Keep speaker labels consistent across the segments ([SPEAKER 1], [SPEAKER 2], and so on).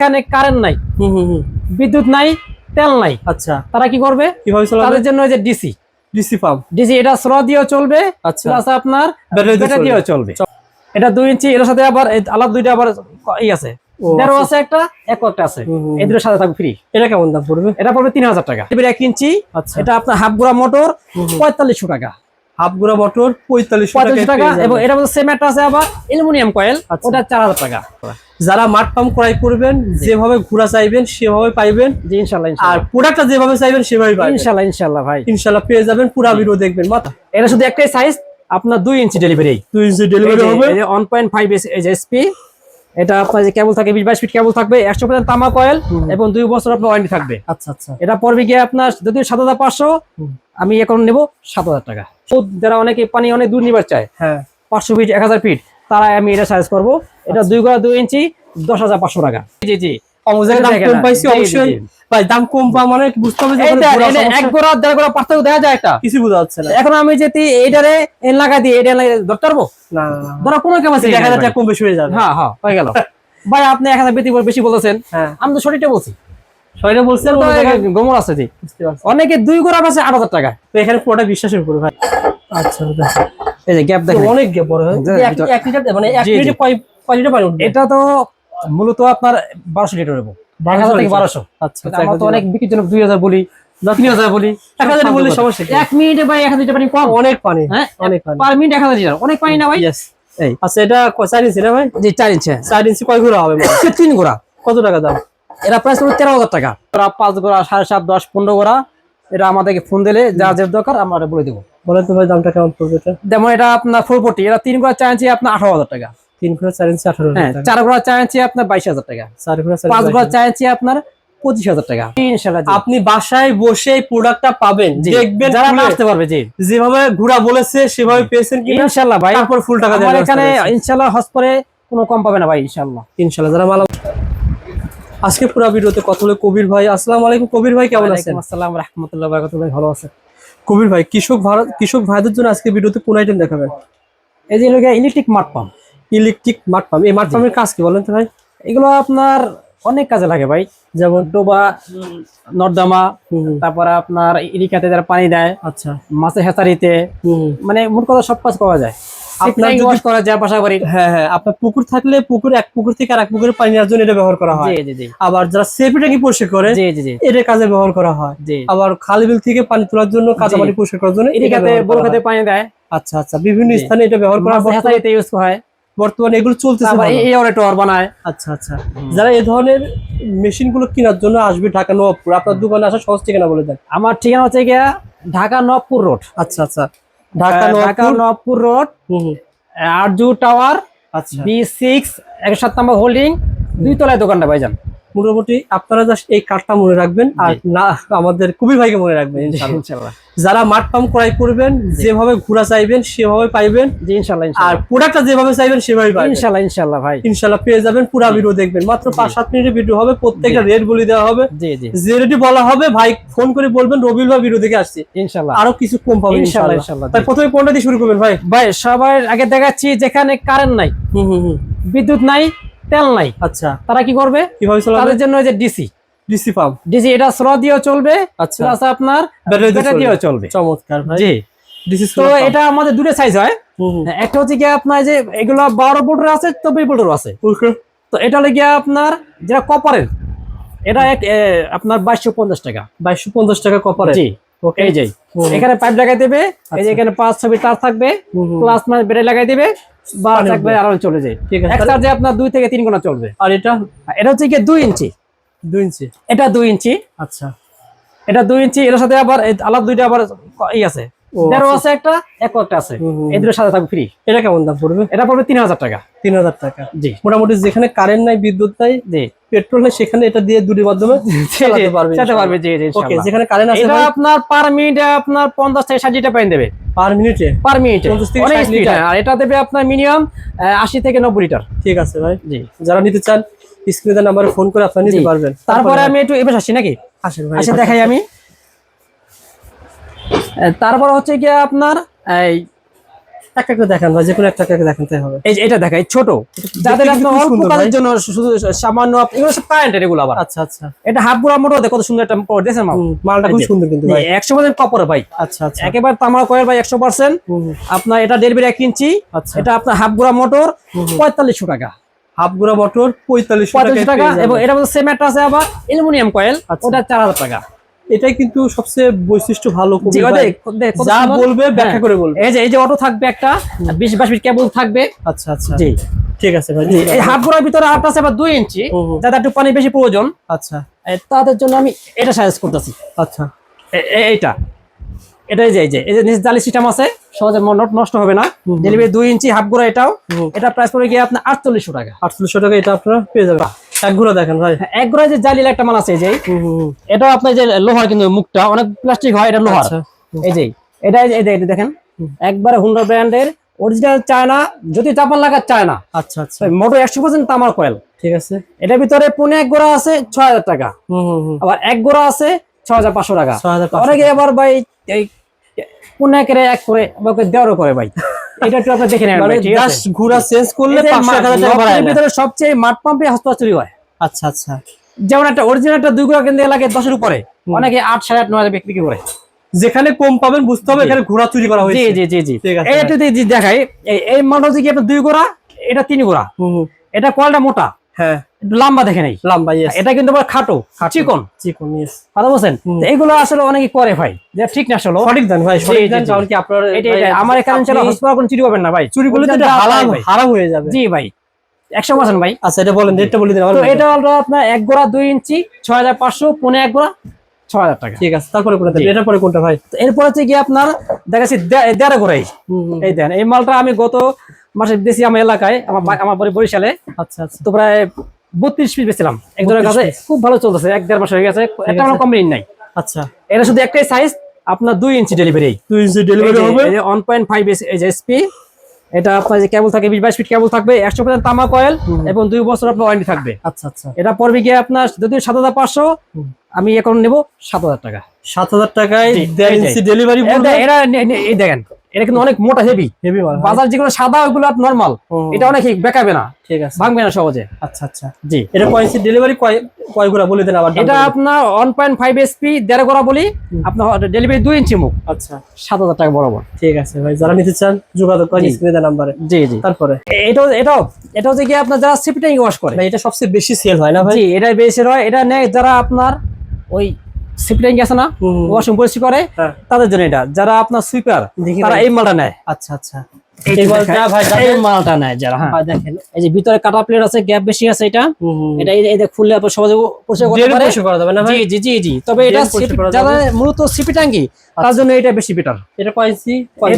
[SPEAKER 1] এখানে কারেন্ট নাই। বিদ্যুৎ নাই তেল নাই।
[SPEAKER 2] আচ্ছা।
[SPEAKER 1] তারা কি করবে?
[SPEAKER 2] কীভাবে
[SPEAKER 1] তাদের জন্য যে ডিসি
[SPEAKER 2] ডিসি পাম্প
[SPEAKER 1] ডিসি এটা স্লো দিয়েও চলবে
[SPEAKER 2] আচ্ছা।
[SPEAKER 1] আপনার
[SPEAKER 2] ব্যাটারি দিয়ে
[SPEAKER 1] দিয়েও চলবে। এটা দুই ইঞ্চি এর সাথে আবার আলাদা দুইটা আবার ই আছে। তেরো
[SPEAKER 2] আচ্ছা।
[SPEAKER 1] আছে একটা এক একটা আছে। এই দুটোর সাথে থাকবে ফ্রি
[SPEAKER 2] এটা কেমন দাম পড়বে?
[SPEAKER 1] এটা পড়বে তিন হাজার টাকা। এবার এক ইঞ্চি?
[SPEAKER 2] আচ্ছা।
[SPEAKER 1] এটা আপনার হাফ গুড়া মোটর পঁয়তাল্লিশশো টাকা।
[SPEAKER 2] হাফ গুড়া মোটর পঁয়তাল্লিশ
[SPEAKER 1] টাকা এবং এটা মধ্যে সেম একটা আছে আবার অ্যালুমিনিয়াম কয়েল
[SPEAKER 2] আচ্ছা।
[SPEAKER 1] ওটা চার হাজার টাকা।
[SPEAKER 2] যারা মাঠ পাম্প ক্রয় করবেন যেভাবে ঘোরা চাইবেন সেভাবে পাইবেন।
[SPEAKER 1] ইনশাল্লাহ
[SPEAKER 2] আর প্রোডাক্টটা যেভাবে চাইবেন সেভাবে পাইবেন
[SPEAKER 1] ইনশাল্লাহ ইনশাল্লাহ ভাই।
[SPEAKER 2] ইনশাল্লাহ পেয়ে যাবেন পুরা ভিডিও দেখবেন। মাথা
[SPEAKER 1] এটা শুধু একটাই সাইজ আপনার দুই ইঞ্চি ডেলিভারি
[SPEAKER 2] দুই ইঞ্চি ডেলিভারি হবে।
[SPEAKER 1] ওয়ান পয়েন্ট ফাইভ এসপি এটা আপনার যে কেবল থাকে বিশ বাইশ ফিট কেবল থাকবে একশো পার্সেন্ট তামা কয়েল এবং দুই বছর আপনার ওয়ারেন্টি থাকবে।
[SPEAKER 2] আচ্ছা আচ্ছা।
[SPEAKER 1] এটা পড়বে গিয়ে আপনার যদি সাত হাজার পাঁচশো। আমি এখন নেব সাত হাজার টাকা। যারা অনেকে পানি অনেক দূর নিবার চায়
[SPEAKER 2] হ্যাঁ।
[SPEAKER 1] পাঁচশো ফিট এক হাজার ফিট তারা আমি এটা সাইজ করব। এটা দুই গড়া দুই ইঞ্চি দশ হাজার পাঁচশো টাকা। জি জি এখন আমি যদি এইটারে এন লাগাই দিই এটা লাগিয়ে ধরতে পারব?
[SPEAKER 2] না না, না
[SPEAKER 1] ধরো কোনো ক্যাপাসিটি
[SPEAKER 2] এক হাজার কম বেশি হয়ে যাবে।
[SPEAKER 1] হ্যাঁ হ্যাঁ হয়ে গেল। ভাই আপনি এক হাজার বেশি বেশি বলেছেন।
[SPEAKER 2] হ্যাঁ।
[SPEAKER 1] আমি তো সঠিকটা বলছি।
[SPEAKER 2] বলছেন
[SPEAKER 1] গোমর আছে জি অনেকে দুই গোড়া আছে আট হাজার টাকা
[SPEAKER 2] তো এখানে পুরোটা বিশ্বাসের উপরে ভাই। আচ্ছা
[SPEAKER 1] এই যে গ্যাপ দেখেন।
[SPEAKER 2] অনেক গে- বড় এক লিটার মানে এক
[SPEAKER 1] জি।
[SPEAKER 2] কয় লিটার পানি
[SPEAKER 1] এটা তো মূলত আপনার বারোশো লিটার নেব এক হাজার থেকে বারোশো।
[SPEAKER 2] আচ্ছা আচ্ছা,
[SPEAKER 1] তো অনেক বিক্রির জন্য দুই হাজার বলি তিন হাজার বলি।
[SPEAKER 2] এক হাজার বললে সমস্যা
[SPEAKER 1] এক মিনিটে ভাই এক হাজার লিটার পানি কম।
[SPEAKER 2] অনেক পানি
[SPEAKER 1] হ্যাঁ
[SPEAKER 2] অনেক পানি।
[SPEAKER 1] পার মিনিট এক হাজার লিটার। অনেক পানি না ভাই?
[SPEAKER 2] আচ্ছা এটা চার ইঞ্চি না ভাই?
[SPEAKER 1] জি চার ইঞ্চি।
[SPEAKER 2] চার ইঞ্চি কয় ঘোরা হবে?
[SPEAKER 1] তিন
[SPEAKER 2] কত টাকা দাম?
[SPEAKER 1] এরা প্রাইস পড়বে তেরো হাজার টাকা। ওরা পাঁচ গোড়া সাড়ে সাত দশ পনেরো গোড়া। এটা আমাদেরকে ফোন দিলে যা যে দরকার আমরা বলে দেবো।
[SPEAKER 2] বলেন তো ভাই দামটা কেমন পড়বে এটা?
[SPEAKER 1] যেমন এটা আপনার ফোর ফোর্টি এটা তিন গোড়া চার ইঞ্চি আপনার আঠারো হাজার টাকা।
[SPEAKER 2] তিন ঘোরা চার ইঞ্চি আঠারো
[SPEAKER 1] হ্যাঁ চার গোড়া চার ইঞ্চি আপনার বাইশ হাজার টাকা।
[SPEAKER 2] চার চার
[SPEAKER 1] পাঁচ গোড়া চার ইঞ্চি আপনার পঁচিশ হাজার টাকা। ইনশাল্লাহ
[SPEAKER 2] আপনি বাসায় বসে এই প্রোডাক্টটা পাবেন। দেখবেন
[SPEAKER 1] যারা আসতে পারবে জি।
[SPEAKER 2] যেভাবে ঘোরা বলেছে সেভাবে পেয়েছেন কিনা।
[SPEAKER 1] ইনশাল্লাহ ভাই।
[SPEAKER 2] তারপর ফুল টাকা
[SPEAKER 1] এখানে। ইনশাল্লাহ হসপরে কোনো কম পাবে না ভাই ইনশাল্লাহ
[SPEAKER 2] ইনশাল্লাহ যারা মালা আজকে পুরো ভিডিওতে কথা হলো কবির ভাই। আসসালামু আলাইকুম কবির ভাই কেমন আছেন?
[SPEAKER 1] ওয়ালাইকুম আসসালাম রহমতুল্লাহ বারাকাতুহু ভাই ভালো আছে
[SPEAKER 2] কবির ভাই কৃষক ভারত কৃষক ভাইদের জন্য আজকে ভিডিওতে কোন আইটেম দেখাবেন?
[SPEAKER 1] এই যে লোক ইলেকট্রিক মাঠ পাম্প
[SPEAKER 2] ইলেকট্রিক মাঠ পাম্প এই মাঠ পাম্পের কাজ কি বলেন তো ভাই?
[SPEAKER 1] এগুলো আপনার অনেক কাজে লাগে ভাই। যেমন ডোবা নর্দমা তারপরে আপনার ইরিকাতে যারা পানি দেয়
[SPEAKER 2] আচ্ছা।
[SPEAKER 1] মাছের হেঁচারিতে
[SPEAKER 2] হুম।
[SPEAKER 1] মানে মোট কথা সব কাজ পাওয়া যায়।
[SPEAKER 2] আপনার যদি-
[SPEAKER 1] করা যায় বাড়ি
[SPEAKER 2] হ্যাঁ হ্যাঁ আপনার পুকুর থাকলে পুকুর এক পুকুর থেকে আর এক পুকুরে পানি নেওয়ার জন্য এটা ব্যবহার করা হয়।
[SPEAKER 1] জি জি জি।
[SPEAKER 2] আবার যারা সেফি ট্যাঙ্কি পরিষ্কার করে
[SPEAKER 1] জি জি জি।
[SPEAKER 2] এটা কাজে ব্যবহার করা হয়।
[SPEAKER 1] জি।
[SPEAKER 2] আবার খাল বিল থেকে পানি তোলার জন্য কাঁচা পানি পরিষ্কার করার জন্য
[SPEAKER 1] বড় খাতে পানি দেয়।
[SPEAKER 2] আচ্ছা আচ্ছা বিভিন্ন স্থানে এটা ব্যবহার করা হয়।
[SPEAKER 1] ইউজ হয়।
[SPEAKER 2] বর্তমানে এগুলো চলতেছে।
[SPEAKER 1] এই অরেটর বানায়।
[SPEAKER 2] আচ্ছা আচ্ছা। যারা এই ধরনের মেশিনগুলো কেনার জন্য আসবে ঢাকা নবাবপুর আপনার দোকানে আসা সহজ ঠিকানা বলে দেন।
[SPEAKER 1] আমার ঠিকানা হচ্ছে গিয়া ঢাকা নবপুর রোড।
[SPEAKER 2] আচ্ছা আচ্ছা। ঢাকা
[SPEAKER 1] নবপুর রোড। আরজু টাওয়ার
[SPEAKER 2] আচ্ছা।
[SPEAKER 1] বি সিক্স একশো সাত নম্বর হোল্ডিং দুই তলায় দোকানটা ভাইজান।
[SPEAKER 2] মোটামুটি আপনারা জাস্ট এই কার্ডটা মনে রাখবেন আর না আমাদের কবির ভাইকে মনে রাখবেন ইনশাআল্লাহ। যারা মাঠ পাম্প ক্রয় করবেন যেভাবে ঘোরা চাইবেন সেভাবে পাইবেন।
[SPEAKER 1] জি ইনশাল্লাহ
[SPEAKER 2] আর প্রোডাক্টটা যেভাবে চাইবেন সেভাবে পাইবেন।
[SPEAKER 1] ইনশাল্লাহ ইনশাল্লাহ ভাই।
[SPEAKER 2] ইনশাল্লাহ পেয়ে যাবেন পুরো ভিডিও দেখবেন। মাত্র পাঁচ সাত মিনিটের ভিডিও হবে প্রত্যেকটা রেট বলে দেওয়া হবে।
[SPEAKER 1] জি জি।
[SPEAKER 2] যে রেটে বলা হবে ভাই ফোন করে বলবেন রবিউল ভাই ভিডিও দেখে আসছি।
[SPEAKER 1] ইনশাল্লাহ
[SPEAKER 2] আরও কিছু কম পাবেন
[SPEAKER 1] ইনশাল্লাহ,
[SPEAKER 2] ইনশাআল্লাহ।
[SPEAKER 1] ইনশাল্লাহ,
[SPEAKER 2] তাই প্রথমে কোনটা দিয়ে শুরু করবেন ভাই।
[SPEAKER 1] ভাই সবার আগে দেখাচ্ছি যেখানে কারেন্ট নাই।
[SPEAKER 2] হুম হুম হুম।
[SPEAKER 1] বিদ্যুৎ নাই তেল নাই।
[SPEAKER 2] আচ্ছা।
[SPEAKER 1] তারা কি করবে?
[SPEAKER 2] কীভাবে চালাবে?
[SPEAKER 1] তাদের জন্য যে ডিসি।
[SPEAKER 2] DC pump.
[SPEAKER 1] ডিসি এটা স্লো দিয়েও চলবে
[SPEAKER 2] আচ্ছা।
[SPEAKER 1] প্লাস আপনার
[SPEAKER 2] ব্যাটারি দিয়ে
[SPEAKER 1] দিয়েও
[SPEAKER 2] চলবে। চমৎকার ভাই।
[SPEAKER 1] জি।
[SPEAKER 2] ডিসি
[SPEAKER 1] তো এটা আমাদের দুটো সাইজ হয়। একটা হচ্ছে গিয়ে আপনার যে এগুলো বারো বোল্টের আছে চব্বিশ বোল্টের আছে। তো এটা হলে গিয়ে আপনার যেটা কপারের এটা এক আপনার বাইশশো পঞ্চাশ টাকা।
[SPEAKER 2] বাইশশো পঞ্চাশ টাকা কপারে
[SPEAKER 1] জি।
[SPEAKER 2] ওকে।
[SPEAKER 1] এই যে। এখানে পাইপ লাগাই দেবে এই যে
[SPEAKER 2] আচ্ছা।
[SPEAKER 1] এখানে পাঁচ ছবি তার থাকবে। প্লাস মানে বেড়ে লাগাই দেবে। বা থাকবে
[SPEAKER 2] উঠবে।
[SPEAKER 1] চলে যায়।
[SPEAKER 2] ঠিক আছে
[SPEAKER 1] এক চার্জে আপনার দুই থেকে তিন গুণা চলবে।
[SPEAKER 2] আর এটা?
[SPEAKER 1] এটা হচ্ছে গিয়ে দুই ইঞ্চি।
[SPEAKER 2] দুই ইঞ্চি?
[SPEAKER 1] এটা দুই ইঞ্চি।
[SPEAKER 2] আচ্ছা।
[SPEAKER 1] এটা দুই ইঞ্চি এর সাথে আবার আলাদা দুইটা আবার ই আছে। তেরো
[SPEAKER 2] আচ্ছা।
[SPEAKER 1] আছে একটা এক একটা আছে। এই দুটোর সাথে থাকবে ফ্রি
[SPEAKER 2] এটা কেমন দাম পড়বে?
[SPEAKER 1] এটা পড়বে তিন হাজার টাকা।
[SPEAKER 2] তিন হাজার টাকা।
[SPEAKER 1] জি।
[SPEAKER 2] মোটামুটি যেখানে কারেন্ট নাই বিদ্যুৎ নাই
[SPEAKER 1] জি।
[SPEAKER 2] পেট্রোল নাই সেখানে এটা দিয়ে দুটির মাধ্যমে চালাতে পারবে
[SPEAKER 1] চালাতে পারবে জি জি
[SPEAKER 2] ওকে যেখানে কারেন্ট আছে
[SPEAKER 1] এটা আপনার পার মিনিটে আপনার পঞ্চাশ থেকে ষাট লিটার পানি দেবে।
[SPEAKER 2] পার মিনিটে
[SPEAKER 1] পার মিনিটে
[SPEAKER 2] 50 থেকে 60 লিটার।
[SPEAKER 1] আর এটা দেবে আপনার মিনিমাম আশি থেকে নব্বই লিটার।
[SPEAKER 2] ঠিক আছে ভাই।
[SPEAKER 1] জি।
[SPEAKER 2] যারা নিতে চান স্ক্রিনে নাম্বারে ফোন করে আপনারা নিতে পারবেন।
[SPEAKER 1] তারপরে আমি একটু এবার আসছি নাকি?
[SPEAKER 2] আসেন ভাই
[SPEAKER 1] আসে দেখাই আমি। তারপর হচ্ছে কি আপনার এই
[SPEAKER 2] একটা করে দেখেন ভাই যে কোনো একটা করে দেখাতে হবে।
[SPEAKER 1] এই যে এটা দেখাই ছোট। যাদের আপনার অল্প কাজের জন্য শুধু সামান্য আপ- এগুলো সব কারেন্টের এগুলো আবার।
[SPEAKER 2] আচ্ছা আচ্ছা।
[SPEAKER 1] এটা হাফ গুড়া কত সুন্দর একটা পর দেখছেন
[SPEAKER 2] মালটা খুব সুন্দর কিন্তু ভাই।
[SPEAKER 1] একশো পার্সেন্ট কপরে ভাই।
[SPEAKER 2] আচ্ছা আচ্ছা।
[SPEAKER 1] একেবারে তামার কয়েল ভাই একশো পার্সেন্ট
[SPEAKER 2] হুম, হুম,
[SPEAKER 1] আপনার এটা ডেলিভারি এক ইঞ্চি।
[SPEAKER 2] আচ্ছা।
[SPEAKER 1] এটা আপনার হাফ গুড়া মোটর পঁয়তাল্লিশশো টাকা।
[SPEAKER 2] হাফ গুড়া মোটর পঁয়তাল্লিশ
[SPEAKER 1] পঁয়তাল্লিশ টাকা এবং এটা সেম একটা আছে আবার অ্যালুমিনিয়াম কয়েল
[SPEAKER 2] আচ্ছা।
[SPEAKER 1] ওটা চার হাজার টাকা।
[SPEAKER 2] এটাই কিন্তু সবচেয়ে বৈশিষ্ট্য ভালো যা বলবে ব্যাখ্যা
[SPEAKER 1] হ্যাঁ।
[SPEAKER 2] করে বলবে।
[SPEAKER 1] এই যে এই যে অটো থাকবে একটা বিশ বাইশ ফিট কেবল থাকবে।
[SPEAKER 2] আচ্ছা আচ্ছা।
[SPEAKER 1] জি।
[SPEAKER 2] ঠিক আছে ভাই
[SPEAKER 1] এই হাফ গোড়ার ভিতরে আট আছে আবার দুই ইঞ্চি
[SPEAKER 2] হুম।
[SPEAKER 1] একটু পানি বেশি প্রয়োজন।
[SPEAKER 2] আচ্ছা।
[SPEAKER 1] তাদের জন্য আমি এটা সাজেস্ট করতেছি।
[SPEAKER 2] আচ্ছা।
[SPEAKER 1] এইটা। এটা এই যে এই যে এই যে নিচ জালি সিস্টেম আছে সহজে নষ্ট হবে না। ডেলিভারি দুই ইঞ্চি হাফ গোড়া এটাও। এটা প্রাইস পড়ে গিয়ে আপনার আটচল্লিশশো টাকা।
[SPEAKER 2] আটচল্লিশশো টাকা এটা আপনারা পেয়ে যাবেন। এক দেখেন ভাই।
[SPEAKER 1] হ্যাঁ, যে জালির একটা মাল আছে এই যে। এটাও আপনার যে লোহার কিন্তু মুখটা অনেক প্লাস্টিক হয় এটা লোহার।
[SPEAKER 2] আচ্ছা।
[SPEAKER 1] এই যে এটা এই এটা দেখেন। একবারে হুন্ডা ব্র্যান্ডের অরিজিনাল চায়না যদি চাপান লাগা চায়না
[SPEAKER 2] আচ্ছা আচ্ছা।
[SPEAKER 1] মোটর একশো পার্সেন্ট তামার কয়েল
[SPEAKER 2] ঠিক আছে।
[SPEAKER 1] এটার ভিতরে পুনে এক গোড়া আছে ছয় হাজার টাকা।
[SPEAKER 2] হুম হুম হুম।
[SPEAKER 1] আবার এক গোড়া আছে ছ হাজার পাঁচশো টাকা।
[SPEAKER 2] ছয়
[SPEAKER 1] অনেকে আবার ভাই এই পুনে একেরে এক করে দেওয়ারও করে ভাই। এটা একটু আপনি দেখে নেবেন
[SPEAKER 2] মানে
[SPEAKER 1] ঠিক আছে?
[SPEAKER 2] জাস্ট ঘোরা চেঞ্জ করলে
[SPEAKER 1] এই যে
[SPEAKER 2] পাঁচশো এক হাজার টাকা বাড়ায়।
[SPEAKER 1] ভিতরে সবচেয়ে মাঠ পাম্পে হয়।
[SPEAKER 2] আচ্ছা আচ্ছা।
[SPEAKER 1] যেমন একটা অরিজিনাল একটা দুই গোড়া কেন্দ্রে লাগে দশের উপরে। অনেকে আট সাড়ে আট নয় হাজার বিক্রি করে।
[SPEAKER 2] যেখানে কম পাবেন বুঝতে হবে এখানে ঘোড়া চুরি করা হয়েছে।
[SPEAKER 1] জি জি জি দেখাই এই- মালটা হচ্ছে কি আপনার দুই গোড়া এটা তিন গোড়া। এটা কলটা মোটা।
[SPEAKER 2] হ্যাঁ।
[SPEAKER 1] লম্বা দেখে নাই?
[SPEAKER 2] লম্বা
[SPEAKER 1] এটা কিন্তু আবার খাটো চিকন।
[SPEAKER 2] চিকন
[SPEAKER 1] কথা বলছেন। এগুলো আসলে অনেকে করে ভাই যে ঠিক না আসলে
[SPEAKER 2] সঠিক দেন ভাই সঠিক দেন কারণ কি আপনার
[SPEAKER 1] এটা এটা আমার এখানে চলে হসপিটাল কোন চুরি করবেন না ভাই।
[SPEAKER 2] চুরি করলে তো এটা হারাম হারাম হয়ে যাবে।
[SPEAKER 1] জি ভাই। একশো পার্সেন্ট ভাই।
[SPEAKER 2] আচ্ছা এটা বলেন রেটটা বলে দিন
[SPEAKER 1] তো এটা হলো আপনার এক গোড়া দুই ইঞ্চি ছয় হাজার পাঁচশো পনে এক গোড়া ছয় হাজার টাকা।
[SPEAKER 2] ঠিক আছে তারপরে কোনটা? এটার পরে কোনটা ভাই?
[SPEAKER 1] তো এরপর হচ্ছে কি আপনার দেখা যাচ্ছে দেড় গোড়াই।
[SPEAKER 2] হুম, হুম।
[SPEAKER 1] এই দেন এই মালটা আমি গত মাসে দিয়েছি আমার এলাকায় আমার আমার বাড়ি বরিশালে।
[SPEAKER 2] আচ্ছা আচ্ছা।
[SPEAKER 1] তো প্রায় বত্রিশ পিস বেছিলাম একজনের
[SPEAKER 2] 32
[SPEAKER 1] কাছে খুব ভালো চলতেছে এক দেড় মাস হয়ে গেছে একটা কোনো কমপ্লেন নাই।
[SPEAKER 2] আচ্ছা।
[SPEAKER 1] এটা শুধু একটাই সাইজ আপনার দুই ইঞ্চি ডেলিভারি
[SPEAKER 2] দুই ইঞ্চি ডেলিভারি হবে।
[SPEAKER 1] ওয়ান পয়েন্ট ফাইভ এসপি এটা আপনার যে কেবল থাকে বিশ বাইশ ফিট কেবল থাকবে একশো পার্সেন্ট তামা কয়েল এবং দুই বছর আপনার ওয়ারেন্টি থাকবে।
[SPEAKER 2] আচ্ছা আচ্ছা।
[SPEAKER 1] এটা পড়বে গিয়ে আপনার যদি সাত হাজার পাঁচশো আমি এখন নেব সাত হাজার টাকা।
[SPEAKER 2] সাত হাজার টাকায় দেড় ইঞ্চি ডেলিভারি
[SPEAKER 1] এটা এটা নে- এই দেখেন এটা কিন্তু অনেক মোটা হেভি
[SPEAKER 2] হেভি
[SPEAKER 1] বাজার যেগুলো সাদা ওগুলো নর্মাল এটা অনেক বেকাবে না।
[SPEAKER 2] ঠিক আছে।
[SPEAKER 1] ভাঙবে না সহজে।
[SPEAKER 2] আচ্ছা আচ্ছা।
[SPEAKER 1] জি।
[SPEAKER 2] এটা কয় ইঞ্চি ডেলিভারি কয় কয়গুলা বলে দেন আবার
[SPEAKER 1] এটা আপনার ওয়ান পয়েন্ট ফাইভ এসপি দেড় করা বলি আপনার ডেলিভারি দুই ইঞ্চি মুখ।
[SPEAKER 2] আচ্ছা।
[SPEAKER 1] সাত হাজার টাকা বরাবর।
[SPEAKER 2] ঠিক আছে ভাই যারা নিতে চান যোগাযোগ করেন স্ক্রিনে নাম্বারে।
[SPEAKER 1] জি জি।
[SPEAKER 2] তারপরে?
[SPEAKER 1] এ- এটাও এটাও এটা হচ্ছে কি আপনার যারা সিপিটাই ওয়াশ করে?
[SPEAKER 2] এটা সবচেয়ে বেশি সেল হয় না ভাই?
[SPEAKER 1] জি এটা বেশি হয়। এটা নেয় যারা আপনার ওই সিপিটাই আছে না। ওয়াশরুম পরিষ্কার করে
[SPEAKER 2] হ্যাঁ।
[SPEAKER 1] তাদের জন্য এটা। যারা আপনার সুইপার তারা এই মালটা নেয়।
[SPEAKER 2] আচ্ছা আচ্ছা।
[SPEAKER 1] এই
[SPEAKER 2] এই
[SPEAKER 1] যে
[SPEAKER 2] মালটা
[SPEAKER 1] দেখায়,
[SPEAKER 2] ভাই
[SPEAKER 1] এই মালটা নেয় যারা হ্যাঁ।
[SPEAKER 2] দেখেন।
[SPEAKER 1] এই যে ভিতরে কাটা প্লেট আছে গ্যাপ বেশি আছে এটা।
[SPEAKER 2] হুম, হুম, হুম।
[SPEAKER 1] এটা এই যে- এই যে খুললে আপনার সহজে পরিষ্কার করতে পারে।
[SPEAKER 2] পরিষ্কার করা যাবে না ভাই?
[SPEAKER 1] জি জি জি জি। তবে এটা
[SPEAKER 2] ডেলি পরিষ্কার
[SPEAKER 1] সিপি-
[SPEAKER 2] করা
[SPEAKER 1] যারা মূলত সিপি ট্যাঙ্কি তার জন্য এটা বেশি বেটার
[SPEAKER 2] এটা কয় ইঞ্চি?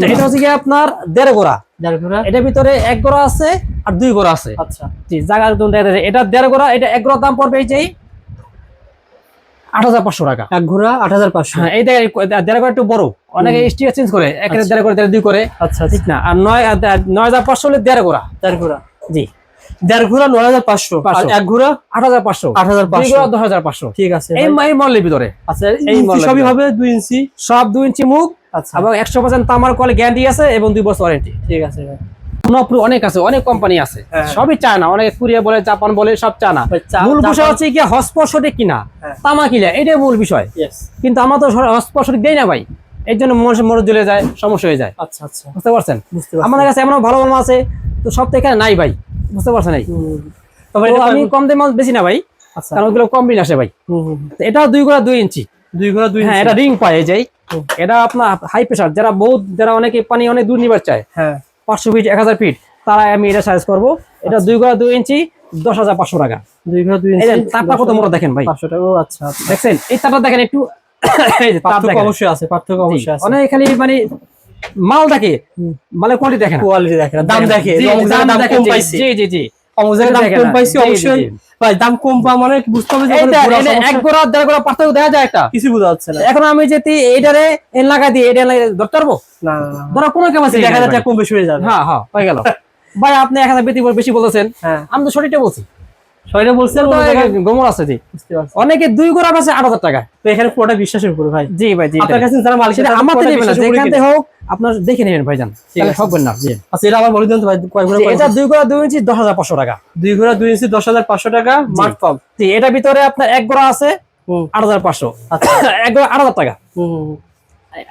[SPEAKER 1] এটা হচ্ছে কি আপনার দেড় গোড়া? এটার ভিতরে এক গোড়া আছে আর দুই গোড়া আছে।
[SPEAKER 2] আচ্ছা।
[SPEAKER 1] জি জায়গার জন্য দেখা যাচ্ছে এটা দেড় গোড়া এটা এক গোড়ার দাম পড়বে এই যে আট হাজার পাঁচশো টাকা।
[SPEAKER 2] এক ঘোড়া আট হাজার পাঁচশো।
[SPEAKER 1] হ্যাঁ এই দেড় একটু বড়। অনেকে স্টিকার চেঞ্জ করে এক। দেড় দেড় দুই করে।
[SPEAKER 2] আচ্ছা আচ্ছা।
[SPEAKER 1] ঠিক না? আর নয় নয় হাজার পাঁচশো হলে দেড় গোড়া
[SPEAKER 2] দেড় ঘোড়া।
[SPEAKER 1] জি।
[SPEAKER 2] দেড় ঘোড়া নয় হাজার পাঁচশো। এক ঘোড়া
[SPEAKER 1] আট হাজার পাঁচশো।
[SPEAKER 2] আট হাজার পাঁচশো।
[SPEAKER 1] দশ হাজার পাঁচশো।
[SPEAKER 2] ঠিক আছে
[SPEAKER 1] এই
[SPEAKER 2] ভাই।
[SPEAKER 1] এই মলের ভিতরে।
[SPEAKER 2] আচ্ছা
[SPEAKER 1] এই
[SPEAKER 2] এই সবই হবে দুই ইঞ্চি?
[SPEAKER 1] সব দুই ইঞ্চি মুখ
[SPEAKER 2] আচ্ছা।
[SPEAKER 1] এবং একশো পার্সেন্ট তামার কলে গ্যারান্টি আছে এবং দুই বছর ওয়ারেন্টি
[SPEAKER 2] ঠিক আছে
[SPEAKER 1] নপুর অনেক আছে অনেক কোম্পানি আছে।
[SPEAKER 2] হ্যাঁ।
[SPEAKER 1] সবই চায় না অনেক কোরিয়া বলে জাপান বলে সব চায় না। মূল বিষয় হচ্ছে কি হস্পর্শটি কিনা
[SPEAKER 2] হ্যাঁ।
[SPEAKER 1] তামা কিনা এটাই মূল বিষয়। কিন্তু আমরা তো হস্পর্শটি দেই না ভাই এর জন্য মরে জ্বলে যায় সমস্যা হয়ে যায়।
[SPEAKER 2] আচ্ছা আচ্ছা।
[SPEAKER 1] বুঝতে পারছেন? আমাদের কাছে এমন ভালো ভালো মাল আছে তো সব তো এখানে নাই ভাই বুঝতে পারছেন এই?
[SPEAKER 2] তবে এটা
[SPEAKER 1] আমি কম দামে মাল বেশি না ভাই
[SPEAKER 2] আচ্ছা।
[SPEAKER 1] কারণ ওগুলো কম দিন আসে ভাই।
[SPEAKER 2] হুম।
[SPEAKER 1] দুই গোড়া দুই ইঞ্চি।
[SPEAKER 2] দুই ঘোড়া দুই
[SPEAKER 1] হ্যাঁ এটা রিং পায় এই যে। এটা আপনার হাই প্রেশার যারা বহুত যারা অনেকে পানি অনেক দূর নিবার চায়
[SPEAKER 2] হ্যাঁ।
[SPEAKER 1] পাঁচশো ফিট এক হাজার ফিট তারা আমি এটা সাইজ করব। এটা দুই গোড়া দুই ইঞ্চি দশ হাজার পাঁচশো টাকা।
[SPEAKER 2] দুই দুই ইঞ্চি
[SPEAKER 1] তারটা কত মোটা দেখেন ভাই?
[SPEAKER 2] পাঁচশো টাকা ও আচ্ছা আচ্ছা।
[SPEAKER 1] দেখছেন? এই তারটা দেখেন একটু
[SPEAKER 2] অবশ্যই আছে পার্থক্য অবশ্যই আছে।
[SPEAKER 1] অনেক খালি মানে মাল দেখে মানে কোয়ালিটি দেখে
[SPEAKER 2] কোয়ালিটি দেখে দাম দেখে
[SPEAKER 1] জি, দাম দেখে, জি, জি জি।
[SPEAKER 2] দাম কম পাইছি
[SPEAKER 1] জি, জি,
[SPEAKER 2] অবশ্যই। ভাই দাম কম পাওয়া মানে বুঝতে হবে
[SPEAKER 1] এক গোড়া দেড় গোড়া পার্থক্য দেখা যায় একটা।
[SPEAKER 2] কিছু বোঝা যাচ্ছে না।
[SPEAKER 1] এখন আমি যদি এইটারে এন লাগাই দিই এটা লাগা ধরতে পারব?
[SPEAKER 2] না না, না
[SPEAKER 1] ধরো কোনো ক্যাপাসিটি
[SPEAKER 2] দেখা যাচ্ছে কম বেশি হয়ে যাবে।
[SPEAKER 1] হ্যাঁ হ্যাঁ হয়ে গেল। ভাই আপনি এক হাজার বেশি বেশি বলেছেন
[SPEAKER 2] হ্যাঁ।
[SPEAKER 1] আমি তো সঠিকটা বলছি।
[SPEAKER 2] সবাইটা বলছেন
[SPEAKER 1] গোমর আছে জি। অনেকে দুই গোড়া আছে আট হাজার টাকা।
[SPEAKER 2] তো এখানে পুরোটা বিশ্বাসের উপরে ভাই।
[SPEAKER 1] জি ভাই জি
[SPEAKER 2] আপনার কাছে যারা মালিক
[SPEAKER 1] আমার
[SPEAKER 2] পুরোটা
[SPEAKER 1] নেবেন না।
[SPEAKER 2] বিশ্বাসের উপরে
[SPEAKER 1] যেখান থেকে হোক আপনার দেখে নেবেন ভাইজান। ঠকবেন না।
[SPEAKER 2] আচ্ছা এটা আবার বলে দিন ভাই কয় ঘোড়া
[SPEAKER 1] এটা দুই গোড়া দুই ইঞ্চি দশ হাজার পাঁচশো টাকা।
[SPEAKER 2] দুই ঘোড়া দুই ইঞ্চি দশ হাজার পাঁচশো টাকা মাঠ পাম্প
[SPEAKER 1] জি এটা ভিতরে আপনার এক গোড়া আছে আট হাজার পাঁচশো।
[SPEAKER 2] আচ্ছা।
[SPEAKER 1] এক গোড়া আট হাজার টাকা।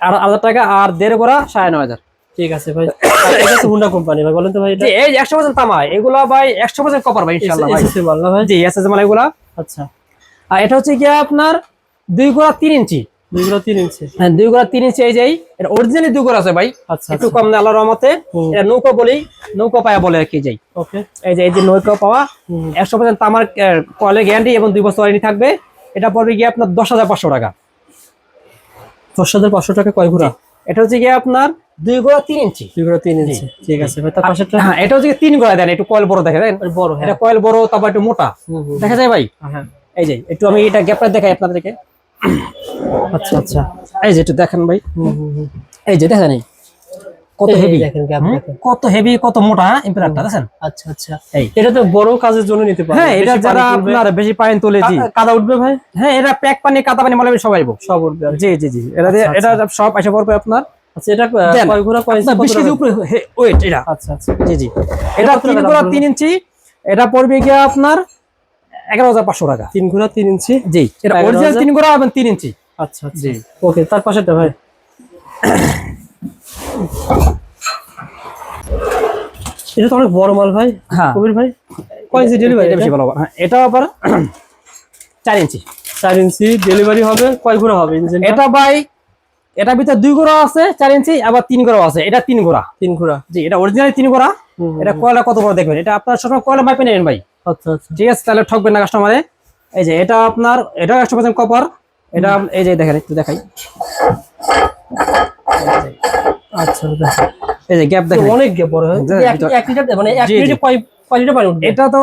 [SPEAKER 1] আট হাজার টাকা আর দেড় গোড়া সাড়ে নয় হাজার।
[SPEAKER 2] ঠিক আছে ভাই। এটা তো হুন্ডা কোম্পানি ভাই বলেন তো ভাই এটা।
[SPEAKER 1] এই একশো পার্সেন্ট তামা এগুলা ভাই একশো পার্সেন্ট কপার ভাই ইনশাল্লাহ ভাই।
[SPEAKER 2] এসএসসি মাল ভাই?
[SPEAKER 1] জি এস এস মানে এগুলা।
[SPEAKER 2] আচ্ছা।
[SPEAKER 1] আর এটা হচ্ছে কি আপনার দুই গোড়া তিন ইঞ্চি।
[SPEAKER 2] দুই ঘোড়া তিন ইঞ্চি।
[SPEAKER 1] হ্যাঁ দুই গোড়া তিন ইঞ্চি এই যে এটা অরিজিনালি দুই গোড়া আছে ভাই।
[SPEAKER 2] আচ্ছা
[SPEAKER 1] একটু কম না আল্লাহর রহমতে। এটা নৌকো বলি নৌকো পায়া বলে আর কি যাই
[SPEAKER 2] ওকে।
[SPEAKER 1] এই যে এই যে নৌকো পাওয়া
[SPEAKER 2] হুম।
[SPEAKER 1] একশো পার্সেন্ট তামার কয়েলের গ্যারান্টি এবং দুই বছর ওয়ারেন্টি থাকবে। এটা পড়বে গিয়ে আপনার দশ হাজার পাঁচশো টাকা।
[SPEAKER 2] দশ হাজার পাঁচশো টাকা কয় ঘোড়া
[SPEAKER 1] এটা হচ্ছে গিয়ে আপনার দুই গোড়া তিন ইঞ্চি।
[SPEAKER 2] দুই গোড়া তিন ইঞ্চি। ঠিক আছে
[SPEAKER 1] হ্যাঁ এটা হচ্ছে তিন গোড়া দেন একটু কয়েল বড় দেখে দেন
[SPEAKER 2] বড় হ্যাঁ।
[SPEAKER 1] এটা কয়েল বড় তারপর একটু মোটা। দেখা যায় ভাই?
[SPEAKER 2] হ্যাঁ
[SPEAKER 1] এই যে একটু আমি এটা গ্যাপটা দেখাই আপনাদেরকে।
[SPEAKER 2] আচ্ছা আচ্ছা।
[SPEAKER 1] এই যে একটু দেখেন ভাই। এই যে দেখেন এই। কত হেভি কত হেভি কত মোটা হ্যাঁ? ইম্পেলারটা দেখেন?
[SPEAKER 2] আচ্ছা আচ্ছা।
[SPEAKER 1] এই।
[SPEAKER 2] এটা তো বড় কাজের জন্য নিতে পারবেন।
[SPEAKER 1] হ্যাঁ এটা যারা আপনার বেশি পানি তোলে জি।
[SPEAKER 2] কাদা উঠবে ভাই?
[SPEAKER 1] হ্যাঁ এটা প্যাক পানি কাদা পানি মলে সবাই।
[SPEAKER 2] সব উঠবে
[SPEAKER 1] জি জি জি। এটা
[SPEAKER 2] আচ্ছা,
[SPEAKER 1] এটা সব এসে পড়বে আপনার।
[SPEAKER 2] আচ্ছা এটা কয় ঘোড়া কয় ইঞ্চি
[SPEAKER 1] আপনার
[SPEAKER 2] কত
[SPEAKER 1] বিশ কেজি উপরে ওয়েট এটা।
[SPEAKER 2] আচ্ছা আচ্ছা।
[SPEAKER 1] জি জি। এটা তিন ইঞ্চি। এটা পড়বে গিয়ে আপনার এগারো হাজার পাঁচশো টাকা।
[SPEAKER 2] তিন ঘোড়া তিন ইঞ্চি?
[SPEAKER 1] জি। এটা অরিজিনাল তিন গোড়া এবং ইঞ্চি।
[SPEAKER 2] আচ্ছা আচ্ছা। ওকে তার পাশেটা ভাই। এটা তো অনেক বড় মাল ভাই
[SPEAKER 1] হ্যাঁ।
[SPEAKER 2] কবির ভাই। কয় ইঞ্চি ডেলিভারি
[SPEAKER 1] এটা বেশি ভালো হবে। হ্যাঁ, এটা আবার চার ইঞ্চি
[SPEAKER 2] চার ইঞ্চি ডেলিভারি হবে কয় ঘোড়া হবে ইঞ্জিন
[SPEAKER 1] এটা ভাই এটা ভিতরে দুই গোড়া আছে চার ইঞ্চি আবার তিন গোড়া আছে। এটা তিন গোড়া
[SPEAKER 2] তিন ঘোড়া।
[SPEAKER 1] জি এটা অরিজিনাল তিন
[SPEAKER 2] হুম,
[SPEAKER 1] এটা কয়লা কত বড় দেখবেন? এটা আপনার সবসময় কয়লা মাপে নেবেন ভাই।
[SPEAKER 2] আচ্ছা আচ্ছা।
[SPEAKER 1] ঠিক আছে তাহলে ঠকবেন না কাস্টমারে এই যে এটা আপনার এটাও একশো পার্সেন্ট কপার এটা এই যে দেখেন একটু দেখাই।
[SPEAKER 2] আচ্ছা
[SPEAKER 1] এই যে গ্যাপ দেখেন।
[SPEAKER 2] অনেক গ্যাপ বড় এক লিটার মানে এক
[SPEAKER 1] জি, জি।
[SPEAKER 2] কয় কয় লিটার পানি
[SPEAKER 1] এটা তো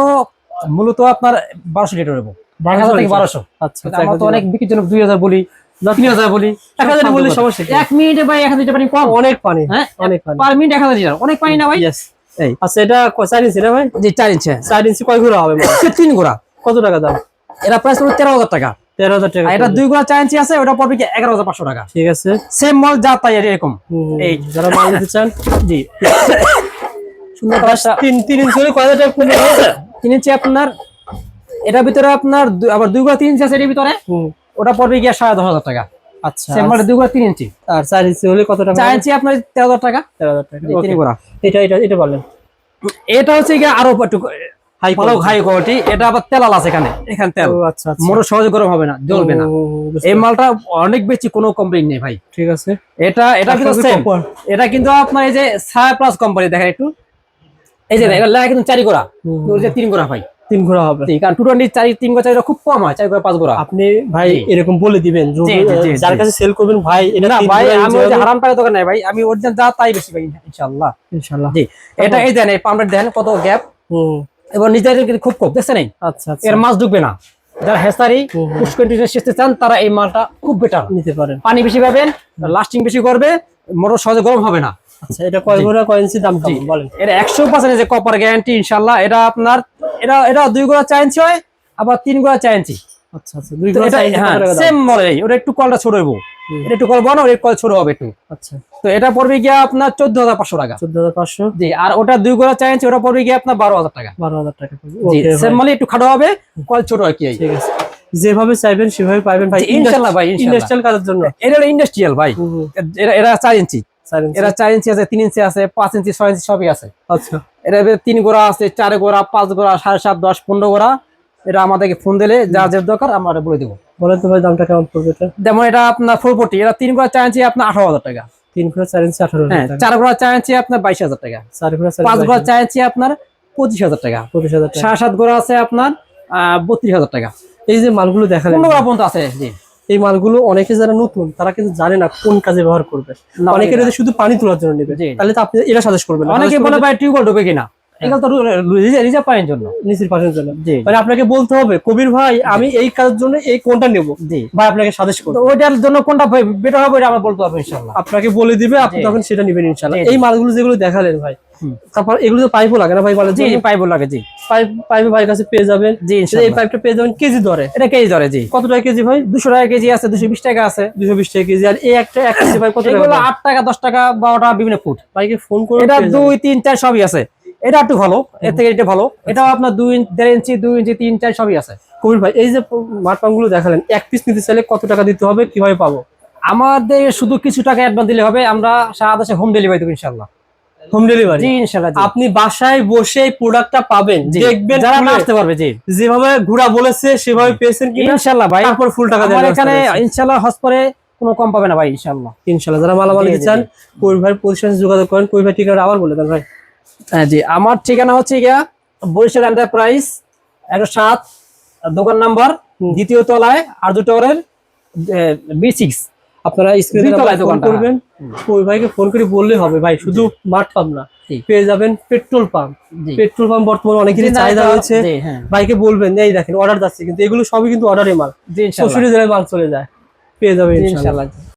[SPEAKER 1] মূলত আপনার বারোশো লিটার নেব এক থেকে বারোশো।
[SPEAKER 2] আচ্ছা
[SPEAKER 1] তো অনেক বিক্রির জন্য দুই হাজার বলি তিন হাজার বলি।
[SPEAKER 2] এক হাজার বললে সমস্যা
[SPEAKER 1] এক মিনিটে ভাই এক হাজার লিটার পানি কম।
[SPEAKER 2] অনেক পানি।
[SPEAKER 1] হ্যাঁ
[SPEAKER 2] অনেক পানি।
[SPEAKER 1] পার মিনিট এক হাজার লিটার। অনেক পানি না ভাই?
[SPEAKER 2] Yes.
[SPEAKER 1] এই।
[SPEAKER 2] আচ্ছা এটা চার ইঞ্চি না ভাই?
[SPEAKER 1] জি চার ইঞ্চি।
[SPEAKER 2] চার ইঞ্চি কয় ঘোড়া হবে?
[SPEAKER 1] তিন
[SPEAKER 2] কত টাকা দাম?
[SPEAKER 1] এরা প্রাইস পড়বে তেরো হাজার টাকা।
[SPEAKER 2] তেরো হাজার টাকা
[SPEAKER 1] এটা দুই গোড়া চার ইঞ্চি আছে ওটা পড়বে কি এগারো হাজার পাঁচশো টাকা।
[SPEAKER 2] ঠিক আছে।
[SPEAKER 1] সেম মল যা তাই এরকম।
[SPEAKER 2] হুম, হুম,
[SPEAKER 1] এই।
[SPEAKER 2] যারা মাল নিতে চান
[SPEAKER 1] জি। সুন্দর
[SPEAKER 2] প্লাস
[SPEAKER 1] কালারটা
[SPEAKER 2] তিন তিন ইঞ্চি হলে কয় হাজার
[SPEAKER 1] তিন ইঞ্চি আপনার এটার ভিতরে আপনার আবার দুই গোড়া তিন ইঞ্চি আছে এটার ভিতরে। ওটা পড়বে গিয়ে সাড়ে দশ হাজার টাকা।
[SPEAKER 2] আচ্ছা।
[SPEAKER 1] সেম মডেল দুই তিন ইঞ্চি।
[SPEAKER 2] আর চার ইঞ্চি হলে কত টাকা
[SPEAKER 1] চার ইঞ্চি আপনার তেরো হাজার টাকা।
[SPEAKER 2] তেরো হাজার টাকা। এটা এটা এটা বলেন।
[SPEAKER 1] এটা হচ্ছে গিয়ে আরও একটু
[SPEAKER 2] হাই
[SPEAKER 1] হাই কোয়ালিটি এটা আবার তেলাল আছে এখানে। এখানে তেল।
[SPEAKER 2] আচ্ছা আচ্ছা।
[SPEAKER 1] মোটর সহজে গরম হবে না জ্বলবে এই মালটা অনেক বেশি কোনো নেই ভাই।
[SPEAKER 2] ঠিক আছে।
[SPEAKER 1] এটা এটা কিন্তু
[SPEAKER 2] আপনার
[SPEAKER 1] সেম
[SPEAKER 2] copper।
[SPEAKER 1] এটা কিন্তু আপনার এই যে সায়া প্লাস কোম্পানি দেখেন একটু। এই যে এটা লেখা কিন্তু চারি গোড়া। ওই যে তিন গোড়া ভাই।
[SPEAKER 2] তিন ঘোড়া হবে।
[SPEAKER 1] জি, কারণ টু টোয়েন্টি চারি তিন গোড়া খুব কম হয় চারি গোড়া পাঁচ গোড়া।
[SPEAKER 2] আপনি ভাই এরকম বলে দিবেন যার কাছে সেল করবেন ভাই
[SPEAKER 1] না ভাই আমি
[SPEAKER 2] ইঞ্চি
[SPEAKER 1] ওই যে হারাম দোকান নাই ভাই আমি অরিজিনাল যা তাই বেশি ভাই ইনশাআল্লাহ।
[SPEAKER 2] ইনশাআল্লাহ।
[SPEAKER 1] জি এটা এই দেন এই পাম্পের দেন কত গ্যাপ
[SPEAKER 2] হুম।
[SPEAKER 1] এবং নিজের খুব কম দেখছেন
[SPEAKER 2] আচ্ছা আচ্ছা।
[SPEAKER 1] এর মাছ ঢুকবে না। যারা হেসারি। শিখতে চান তারা এই মালটা খুব বেটার
[SPEAKER 2] নিতে পারেন।
[SPEAKER 1] পানি বেশি পাবেন লাস্টিং বেশি করবে মোটর সহজে গরম হবে না।
[SPEAKER 2] আচ্ছা এটা কয় গোড়া কয় ইঞ্চি দাম বলেন।
[SPEAKER 1] এটা একশো পার্সেন্ট যে কপার গ্যারান্টি ইনশাল্লাহ এটা আপনার এটা এটা দুই গোড়া চার ইঞ্চি হয় আবার তিন গোড়া চার ইঞ্চি।
[SPEAKER 2] আচ্ছা আচ্ছা দুই
[SPEAKER 1] হ্যাঁ
[SPEAKER 2] কত টাকা দাম?
[SPEAKER 1] সেম মডেল ওটা একটু কলটা ছোট হইব। এটা একটু কল বড় ওর কল ছোট হবে একটু।
[SPEAKER 2] আচ্ছা।
[SPEAKER 1] তো এটা পড়বে গিয়ে আপনার চোদ্দ হাজার পাঁচশো টাকা।
[SPEAKER 2] চোদ্দ হাজার পাঁচশো।
[SPEAKER 1] জি আর ওটা দুই গোড়া চার ওটা পড়বে গিয়ে আপনার বারো হাজার টাকা।
[SPEAKER 2] বারো হাজার টাকা
[SPEAKER 1] জি সেম মানে একটু খাটো হবে কল ছোট আর কি
[SPEAKER 2] ঠিক আছে। যেভাবে চাইবেন সেভাবে পাইবেন ভাই।
[SPEAKER 1] ভাই।
[SPEAKER 2] ইন্ডাস্ট্রিয়াল কাজের জন্য।
[SPEAKER 1] এটা ইন্ডাস্ট্রিয়াল ভাই। এরা এরা চার ইঞ্চি। এরা চার ইঞ্চি আছে তিন ইঞ্চি আছে পাঁচ ইঞ্চি ছয় ইঞ্চি সবই আছে।
[SPEAKER 2] আচ্ছা।
[SPEAKER 1] এটা তিন গোড়া আছে চার গোড়া পাঁচ গোড়া সাড়ে সাত দশ পনেরো গোড়া এটা আমাদেরকে ফোন দিলে যা যে দরকার আমরা বলে দেবো।
[SPEAKER 2] বলেন তো ভাই দামটা কেমন পড়বে এটা?
[SPEAKER 1] যেমন এটা আপনার ফোর ফোর্টি এটা তিন গোড়া চার ইঞ্চি আপনার আঠারো হাজার টাকা।
[SPEAKER 2] তিন ঘোড়া চার ইঞ্চি আঠারো
[SPEAKER 1] হ্যাঁ
[SPEAKER 2] হাজার
[SPEAKER 1] চার গোড়া চার ইঞ্চি আপনার বাইশ হাজার টাকা।
[SPEAKER 2] চার ঘোড়া
[SPEAKER 1] পাঁচ গোড়া চার ইঞ্চি আপনার পঁচিশ হাজার টাকা।
[SPEAKER 2] পঁচিশ হাজার
[SPEAKER 1] সাড়ে সাত গোড়া আছে আপনার আহ, বত্রিশ হাজার টাকা।
[SPEAKER 2] এই যে মালগুলো দেখালেন।
[SPEAKER 1] পনেরো গোড়া পর্যন্ত আছে জি।
[SPEAKER 2] এই মালগুলো অনেকে যারা নতুন তারা কিন্তু জানে না কোন কাজে ব্যবহার করবে। অনেকে যদি শুধু পানি তোলার জন্য নেবে তাহলে তো আপনি এটা সাজেস্ট করবেন
[SPEAKER 1] অনেকে বলে ভাই টিউবওয়েল ঢুকে কিনা? এগুলো তো রিজার্ভ জন্য
[SPEAKER 2] নিচের পাশের জন্য। মানে আপনাকে বলতে হবে কবির ভাই আমি এই কাজের জন্য এই কোনটা নেব? ভাই আপনাকে সাজেস্ট করব।
[SPEAKER 1] ওইটার জন্য কোনটা বেটার হবে আমরা বলতে পারব ইনশাল্লাহ
[SPEAKER 2] আপনাকে বলে দিবে আপনি তখন সেটা নেবেন ইনশাল্লাহ এই মালগুলো যেগুলো দেখালেন ভাই তারপর এগুলো তো পাইপও লাগে না ভাই বলে
[SPEAKER 1] জি পাইবো লাগে জি।
[SPEAKER 2] পাইপ পাইপে ভাইয়ের কাছে পেয়ে যাবেন।
[SPEAKER 1] জি
[SPEAKER 2] এই পাইপটা পেয়ে যাবেন কেজি দরে।
[SPEAKER 1] এটা কেজি ধরে জি।
[SPEAKER 2] কত টাকা কেজি ভাই?
[SPEAKER 1] দুশো টাকা কেজি আছে দুশো বিশ টাকা আছে।
[SPEAKER 2] দুশো বিশ টাকা কেজি। আর এই একটা এক কেজি ভাই কত টাকা?
[SPEAKER 1] আট টাকা দশ টাকা বারো টাকা বিভিন্ন ফুট।
[SPEAKER 2] ভাইকে ফোন করে
[SPEAKER 1] এটা। দুই তিন চার সবই আছে। এটা একটু ভালো এর থেকে এটা ভালো। এটাও আপনার দুই ইঞ্চ দেড় ইঞ্চি দুই ইঞ্চি তিন চার সবই আছে।
[SPEAKER 2] কবির ভাই এই যে মাঠ পাম্পগুলো দেখালেন এক পিস নিতে চাইলে কত টাকা দিতে হবে কীভাবে পাবো?
[SPEAKER 1] আমাদের শুধু কিছু টাকা অ্যাডভান্স দিলে হবে আমরা সারা দেশে হোম ডেলিভারি দেবো ইনশাল্লাহ
[SPEAKER 2] হোম ডেলিভারি
[SPEAKER 1] জি ইনশাল্লাহ
[SPEAKER 2] আপনি বাসায় বসে প্রোডাক্টটা পাবেন। দেখবেন
[SPEAKER 1] যারা আসতে পারবে জি।
[SPEAKER 2] যেভাবে ঘোরা বলেছে সেভাবে পেয়েছেন কিনা
[SPEAKER 1] ইনশাল্লাহ ভাই।
[SPEAKER 2] তারপর ফুল টাকা দেওয়ার
[SPEAKER 1] এখানে। ইনশাল্লাহ হসপরে কোনো কম পাবে না ভাই ইনশাল্লাহ
[SPEAKER 2] ইনশাল্লাহ যারা মালামাল নিতে চান। কবির ভাইয়ের প্রতিষ্ঠানে যোগাযোগ করেন কবির ভাই ঠিকানা আবার বলে দেন ভাই।
[SPEAKER 1] হ্যাঁ জি। আমার ঠিকানা হচ্ছে গিয়া বরিশাল এন্টারপ্রাইজ একশো সাত দোকান নাম্বার দ্বিতীয় তলায় আর দুটো বি সিক্স
[SPEAKER 2] আপনারা স্ক্রিনে ফোন করবেন। কবির ভাইকে ফোন করে বললে হবে ভাই শুধু মাঠ পাম্প না পেয়ে যাবেন পেট্রোল পাম্প পেট্রোল পাম্প বর্তমানে অনেকেরই চাহিদা রয়েছে।
[SPEAKER 1] হ্যাঁ।
[SPEAKER 2] ভাইকে বলবেন এই দেখেন অর্ডার যাচ্ছে। কিন্তু এগুলো সবই কিন্তু অর্ডারে মাল। শ্বশুরের জেলায় মাল চলে যায়। পেয়ে যাবে
[SPEAKER 1] জি,
[SPEAKER 2] ইনশাল্লাহ।
[SPEAKER 1] ইনশাল্লাহ।